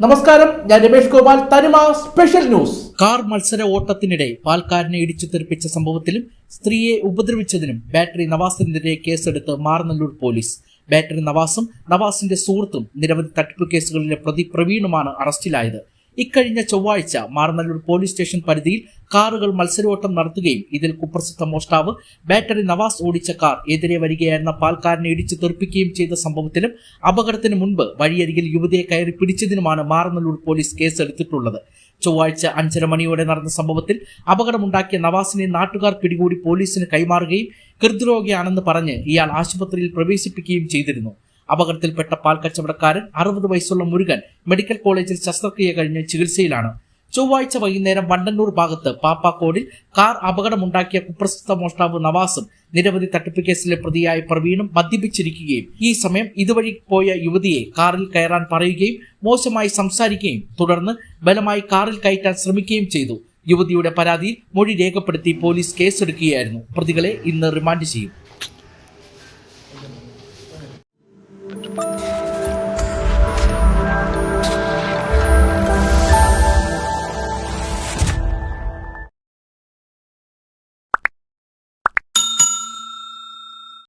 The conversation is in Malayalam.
നമസ്കാരം ഞാൻ രമേഷ് ഗോപാൽ തനിമ സ്പെഷ്യൽ ന്യൂസ് കാർ മത്സര ഓട്ടത്തിനിടെ പാൽക്കാരനെ ഇടിച്ചു തെറിപ്പിച്ച സംഭവത്തിലും സ്ത്രീയെ ഉപദ്രവിച്ചതിനും ബാറ്ററി നവാസിനെതിരെ കേസെടുത്ത് മാറനല്ലൂർ പോലീസ്. ബാറ്ററി നവാസും നവാസിന്റെ സുഹൃത്തും നിരവധി തട്ടിപ്പ് കേസുകളിലെ പ്രതി പ്രവീണുമാണ് അറസ്റ്റിലായത്. ഇക്കഴിഞ്ഞ ചൊവ്വാഴ്ച മാറനല്ലൂർ പോലീസ് സ്റ്റേഷൻ പരിധിയിൽ കാറുകൾ മത്സരോട്ടം നടത്തുകയും ഇതിൽ കുപ്രസിദ്ധ മോഷ്ടാവ് ബാറ്ററി നവാസ് ഓടിച്ച കാർ എതിരെ വരികയായിരുന്ന പാൽക്കാരനെ ഇടിച്ചു തെറിപ്പിക്കുകയും ചെയ്ത സംഭവത്തിലും അപകടത്തിന് മുൻപ് വഴിയരികിൽ യുവതിയെ കയറി പിടിച്ചതിനുമാണ് മാറനല്ലൂർ പോലീസ് കേസെടുത്തിട്ടുള്ളത്. ചൊവ്വാഴ്ച അഞ്ചര മണിയോടെ നടന്ന സംഭവത്തിൽ അപകടമുണ്ടാക്കിയ നവാസിനെ നാട്ടുകാർ പിടികൂടി പോലീസിന് കൈമാറുകയും ഹൃദ്രോഗിയാണെന്ന് പറഞ്ഞ് ഇയാൾ ആശുപത്രിയിൽ പ്രവേശിപ്പിക്കുകയും ചെയ്തിരുന്നു. അപകടത്തിൽപ്പെട്ട പാൽ കച്ചവടക്കാരൻ അറുപത് വയസ്സുള്ള മുരുകൻ മെഡിക്കൽ കോളേജിൽ ശസ്ത്രക്രിയ കഴിഞ്ഞ് ചികിത്സയിലാണ്. ചൊവ്വാഴ്ച വൈകുന്നേരം വണ്ടന്നൂർ ഭാഗത്ത് പാപ്പാക്കോടിൽ കാർ അപകടമുണ്ടാക്കിയ കുപ്രസിദ്ധ മോഷ്ടാവ് നവാസും നിരവധി തട്ടിപ്പ് കേസിലെ പ്രതിയായ പ്രവീണും മദ്യപിച്ചിരിക്കുകയും ഈ സമയം ഇതുവഴി പോയ യുവതിയെ കാറിൽ കയറാൻ പറയുകയും മോശമായി സംസാരിക്കുകയും തുടർന്ന് ബലമായി കാറിൽ കയറ്റാൻ ശ്രമിക്കുകയും ചെയ്തു. യുവതിയുടെ പരാതിയിൽ മൊഴി രേഖപ്പെടുത്തി പോലീസ് കേസെടുക്കുകയായിരുന്നു. പ്രതികളെ ഇന്ന് റിമാൻഡ് ചെയ്യും.